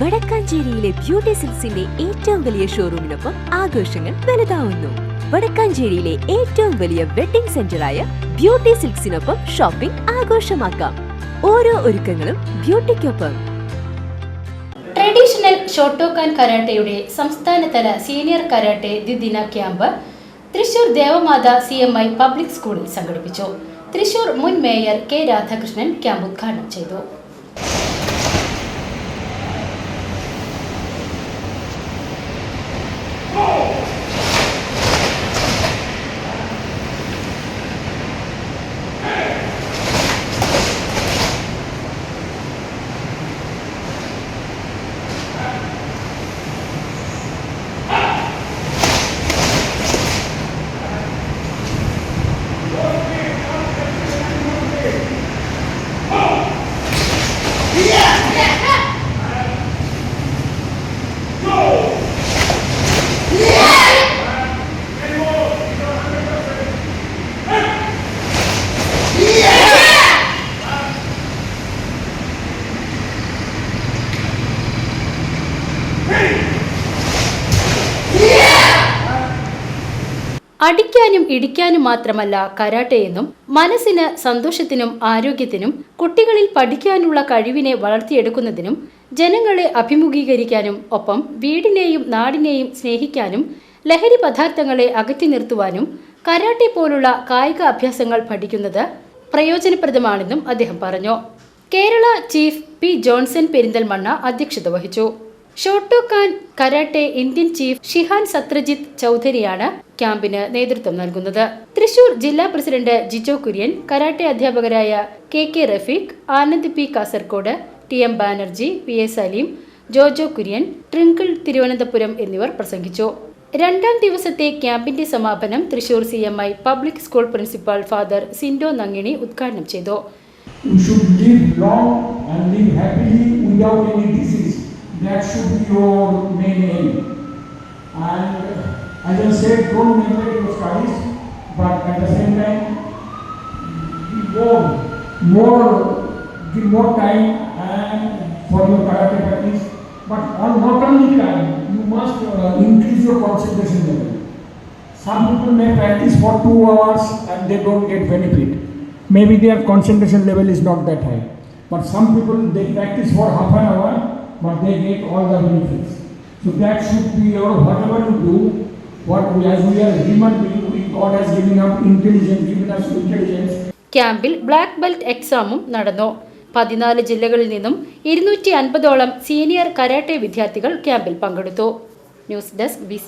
വടക്കാഞ്ചേരിയിലെ beauty സിൽസിന്റെ ഏറ്റവും വലിയ ഷോറൂമിനൊപ്പം ആഘോഷങ്ങൾ വലുതാവുന്നു. വടക്കാഞ്ചേരിയിലെ ഏറ്റവും വലിയ വെഡിംഗ് സെന്ററായ ബ്യൂട്ടി സിൽക്സിനൊപ്പം ഷോപ്പിംഗ് ആഘോഷമാക്കാം. ഓരോ ഒരുക്കങ്ങളും ബ്യൂട്ടിക്കൊപ്പം. ട്രഡീഷണൽ ഷോട്ടോക്കാൻ കരാട്ടയുടെ സംസ്ഥാനതല സീനിയർ കരാട്ടെ ദ്വിദിന camp Thrissur Devamatha C M I public സ്കൂളിൽ സംഘടിപ്പിച്ചു. തൃശൂർ മുൻ മേയർ കെ രാധാകൃഷ്ണൻ ക്യാമ്പ് ഉദ്ഘാടനം ചെയ്തു. അടിക്കാനും ഇടിക്കാനും മാത്രമല്ല കരാട്ടെയെന്നും മനസ്സിന് സന്തോഷത്തിനും ആരോഗ്യത്തിനും കുട്ടികളിൽ പഠിക്കാനുള്ള കഴിവിനെ വളർത്തിയെടുക്കുന്നതിനും ജനങ്ങളെ അഭിമുഖീകരിക്കാനും ഒപ്പം വീടിനെയും നാടിനെയും സ്നേഹിക്കാനും ലഹരി പദാർത്ഥങ്ങളെ അകറ്റി നിർത്തുവാനും കരാട്ടെ പോലുള്ള കായിക അഭ്യാസങ്ങൾ പഠിക്കുന്നത് പ്രയോജനപ്രദമാണെന്നും അദ്ദേഹം പറഞ്ഞു. Kerala chief P Johnson Perinthalmanna അധ്യക്ഷത വഹിച്ചു. Shotokan karate Indian chief shihan Satrajit ചൗധരിയാണ് ക്യാമ്പിന് നേതൃത്വം നൽകുന്നത്. തൃശൂർ ജില്ലാ പ്രസിഡന്റ് ജിജോ കുര്യൻ കരാട്ടെ അധ്യാപകരായ K K Rafeeq Anand P Kasaragod T M Banerjee P A Saleem Jojo Kurian Trinkle Thiruvananthapuram എന്നിവർ പ്രസംഗിച്ചു. രണ്ടാം ദിവസത്തെ ക്യാമ്പിന്റെ സമാപനം Thrissur C M I public school principal father Sindo നങ്ങിണി ഉദ്ഘാടനം ചെയ്തു. That should be your main aim. And uh, as I said, don't neglect your studies, but at the same time, more, more, give more time and for your karate practice. But on not only time, you must uh, increase your concentration level. Some people may practice for two hours and they don't get benefit. Maybe their concentration level is not that high. But some people they practice for half an hour, but they get all the benefits. So that should be your whatever you do, what we as we are human being, we, God has given us intelligence, given us intelligence. ക്യാമ്പിൽ black belt എക്സാമും നടന്നു പതിനാല് ജില്ലകളിൽ നിന്നും ഇരുന്നൂറ്റി അൻപതോളം senior karate വിദ്യാർത്ഥികൾ ക്യാമ്പിൽ പങ്കെടുത്തു ന്യൂസ് ഡെസ്ക് ബി